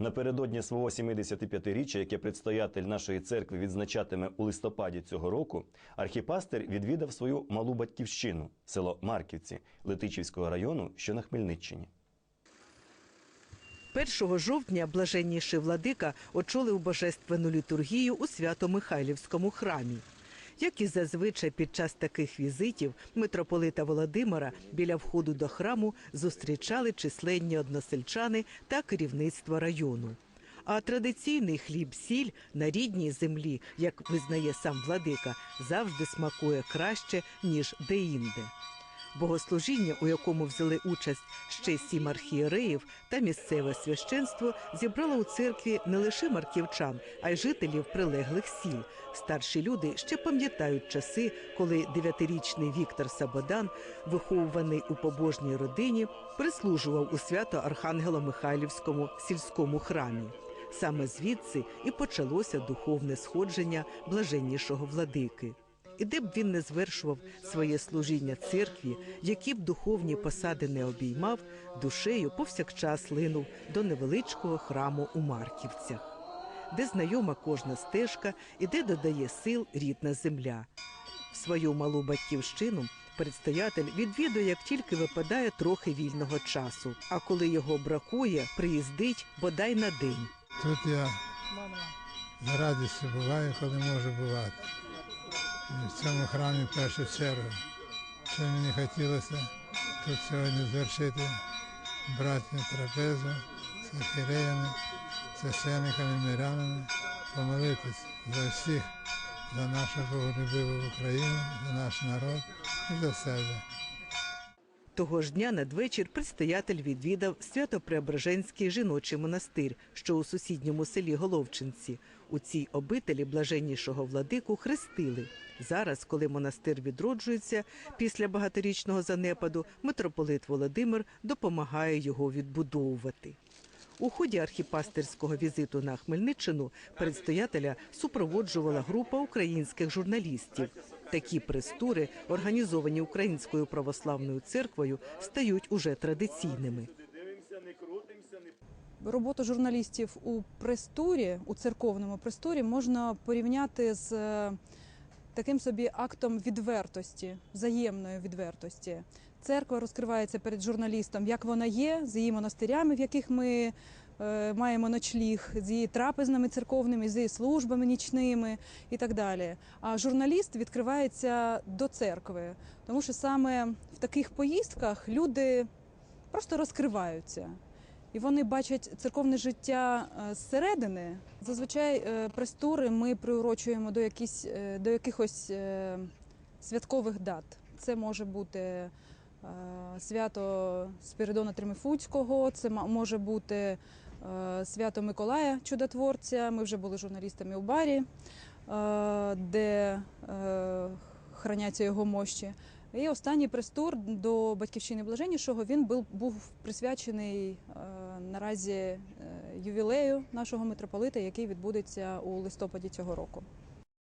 Напередодні свого 75-річчя, яке предстоятель нашої церкви відзначатиме у листопаді цього року, архіпастер відвідав свою малу батьківщину, село Марківці Летичівського району, що на Хмельниччині. 1 жовтня блаженніший владика очолив божественну літургію у Свято-Михайлівському храмі. Як і зазвичай під час таких візитів митрополита Володимира біля входу до храму зустрічали численні односельчани та керівництво району. А традиційний хліб-сіль на рідній землі, як визнає сам владика, завжди смакує краще ніж деінде. Богослужіння, у якому взяли участь ще сім архієреїв та місцеве священство, зібрало у церкві не лише марківчан, а й жителів прилеглих сіл. Старші люди ще пам'ятають часи, коли дев'ятирічний Віктор Сабодан, виховуваний у побожній родині, прислужував у свято Архангело-Михайлівському сільському храмі. Саме звідси і почалося духовне сходження блаженнішого владики. І де б він не звершував своє служіння церкві, які б духовні посади не обіймав, душею повсякчас линув до невеличкого храму у Марківцях, де знайома кожна стежка і де додає сил рідна земля. В свою малу батьківщину предстоятель відвідує, як тільки випадає трохи вільного часу. А коли його бракує, приїздить бодай на день. Тут я за радістю буваю, коли можу бувати. І в цьому храмі в першу чергу. Що мені хотілося тут сьогодні звершити братню трапезу з архіреями, священниками, мирянами, помолитись за всіх, за нашу боголюбиву Україну, за наш народ і за себе. Того ж дня надвечір предстоятель відвідав Свято-Преображенський жіночий монастир, що у сусідньому селі Головчинці. У цій обителі блаженнішого владику хрестили. Зараз, коли монастир відроджується після багаторічного занепаду, митрополит Володимир допомагає його відбудовувати. У ході архіпастерського візиту на Хмельниччину предстоятеля супроводжувала група українських журналістів. Такі прес-тури, організовані Українською православною церквою, стають уже традиційними. Роботу журналістів у прес-турі, у церковному прес-турі можна порівняти з е, таким собі актом відвертості, взаємної відвертості. Церква розкривається перед журналістом, як вона є, з її монастирями, в яких ми е, маємо ночліг, з її трапезнами церковними, з її службами нічними і так далі. А журналіст відкривається до церкви, тому що саме в таких поїздках люди просто розкриваються. І вони бачать церковне життя е, зсередини. Зазвичай е, прес-тури ми приурочуємо до, якісь, е, до якихось святкових дат. Це може бути свято Спіридона Тримифуцького, це може бути е, свято Миколая Чудотворця. Ми вже були журналістами у барі, е, де е, храняться його мощі. І останній прес-тур до батьківщини Блаженнішого він був, був присвячений е, наразі е, ювілею нашого митрополита, який відбудеться у листопаді цього року.